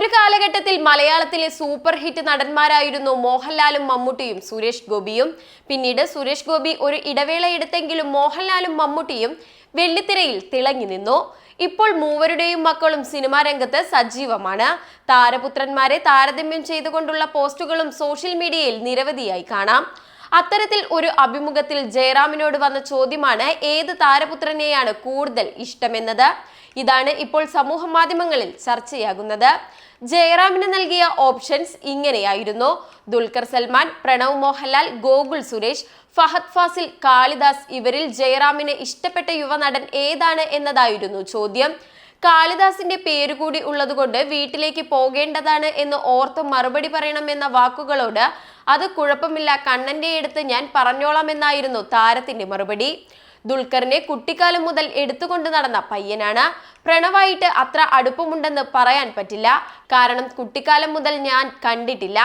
ഒരു കാലഘട്ടത്തിൽ മലയാളത്തിലെ സൂപ്പർ ഹിറ്റ് നടന്മാരായിരുന്നു മോഹൻലാലും മമ്മൂട്ടിയും സുരേഷ് ഗോപിയും. പിന്നീട് സുരേഷ് ഗോപി ഒരു ഇടവേള എടുത്തെങ്കിലും മോഹൻലാലും മമ്മൂട്ടിയും വെള്ളിത്തിരയിൽ തിളങ്ങി നിന്നു. ഇപ്പോൾ മൂവരുടെയും മക്കളും സിനിമാ രംഗത്ത് സജീവമാണ്. താരപുത്രന്മാരെ താരതമ്യം ചെയ്തുകൊണ്ടുള്ള പോസ്റ്റുകളും സോഷ്യൽ മീഡിയയിൽ നിരവധിയായി കാണാം. അത്തരത്തിൽ ഒരു അഭിമുഖത്തിൽ ജയറാമിനോട് വന്ന ചോദ്യമാണ് ഏത് താരപുത്രനെയാണ് കൂടുതൽ ഇഷ്ടമെന്നത്? ഇതാണ് ഇപ്പോൾ സമൂഹ മാധ്യമങ്ങളിൽ ചർച്ചയാകുന്നത്. ജയറാമിന് നൽകിയ ഓപ്ഷൻസ് ഇങ്ങനെയായിരുന്നു. ദുൽഖർ സൽമാൻ പ്രണവ് മോഹൻലാൽ ഗോകുൽ സുരേഷ് ഫഹദ് ഫാസിൽ കാളിദാസ് ഇവരിൽ ജയറാമിന് ഇഷ്ടപ്പെട്ട യുവനടൻ ഏതാണ് എന്നതായിരുന്നു ചോദ്യം. കാളിദാസിന്റെ പേരുകൂടി ഉള്ളതുകൊണ്ട് വീട്ടിലേക്ക് പോകേണ്ടതാണ് എന്ന് ഓർത്ത് മറുപടി പറയണമെന്ന വാക്കുകളോട് അത് കുഴപ്പമില്ല കണ്ണന്റെ അടുത്ത് ഞാൻ പറഞ്ഞോളാമെന്നായിരുന്നു താരത്തിന്റെ മറുപടി. ദുൽഖറിനെ കുട്ടിക്കാലം മുതൽ എടുത്തുകൊണ്ട് നടന്ന പയ്യനാണ്. പ്രണവായിട്ട് അത്ര അടുപ്പമുണ്ടെന്ന് പറയാൻ പറ്റില്ല. കാരണം കുട്ടിക്കാലം മുതൽ ഞാൻ കണ്ടിട്ടില്ല.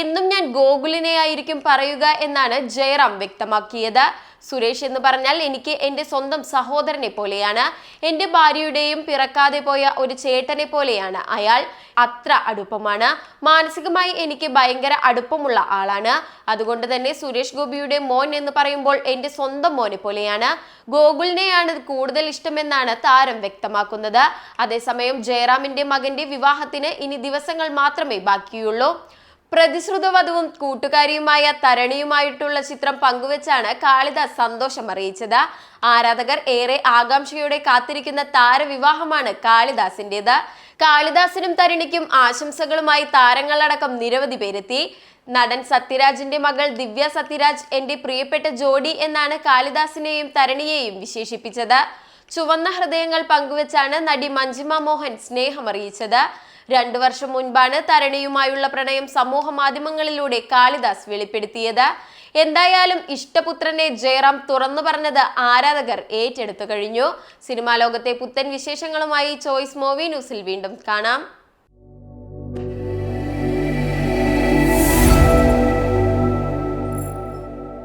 എന്നും ഞാൻ ഗോകുലിനെ ആയിരിക്കും പറയുക എന്നാണ് ജയറാം വ്യക്തമാക്കിയത്. സുരേഷ് എന്ന് പറഞ്ഞാൽ എനിക്ക് എന്റെ സ്വന്തം സഹോദരനെ പോലെയാണ്. എന്റെ ഭാര്യയുടെയും പിറക്കാതെ പോയ ഒരു ചേട്ടനെ പോലെയാണ്. അയാൾ അത്ര അടുപ്പമാണ്. മാനസികമായി എനിക്ക് ഭയങ്കര അടുപ്പമുള്ള ആളാണ്. അതുകൊണ്ട് തന്നെ സുരേഷ് ഗോപിയുടെ മോൻ എന്ന് പറയുമ്പോൾ എന്റെ സ്വന്തം മോനെ പോലെയാണ്. ഗോകുലിനെയാണ് കൂടുതൽ ഇഷ്ടമെന്നാണ് താരം വ്യക്തമാക്കുന്നത്. അതേസമയം ജയറാമിന്റെ മകന്റെ വിവാഹത്തിന് ഇനി ദിവസങ്ങൾ മാത്രമേ ബാക്കിയുള്ളൂ. പ്രതിശ്രുത വധുവും കൂട്ടുകാരിയുമായ തരണിയുമായിട്ടുള്ള ചിത്രം പങ്കുവെച്ചാണ് കാളിദാസ് സന്തോഷം അറിയിച്ചത്. ആരാധകർ ഏറെ ആകാംക്ഷയോടെ കാത്തിരിക്കുന്ന താരവിവാഹമാണ് കാളിദാസിന്റെത് കാളിദാസിനും തരണിക്കും ആശംസകളുമായി താരങ്ങളടക്കം നിരവധി പേരെത്തി. നടൻ സത്യരാജിന്റെ മകൾ ദിവ്യ സത്യരാജ് എന്റെ പ്രിയപ്പെട്ട ജോഡി എന്നാണ് കാളിദാസിനെയും തരണിയെയും വിശേഷിപ്പിച്ചത്. ചുവന്ന ഹൃദയങ്ങൾ പങ്കുവച്ചാണ് നടി മഞ്ജിമ മോഹൻ സ്നേഹമറിയിച്ചത് രണ്ടു വർഷം മുൻപാണ് തരണിയുമായുള്ള പ്രണയം സമൂഹ മാധ്യമങ്ങളിലൂടെ കാളിദാസ് വെളിപ്പെടുത്തിയത്. എന്തായാലും ഇഷ്ടപുത്രനെ ജയറാം തുറന്നു പറഞ്ഞത് ആരാധകർ ഏറ്റെടുത്തു കഴിഞ്ഞു. സിനിമാ ലോകത്തെ പുത്തൻ വിശേഷങ്ങളുമായി ചോയ്സ് മൂവി ന്യൂസിൽ വീണ്ടും കാണാം.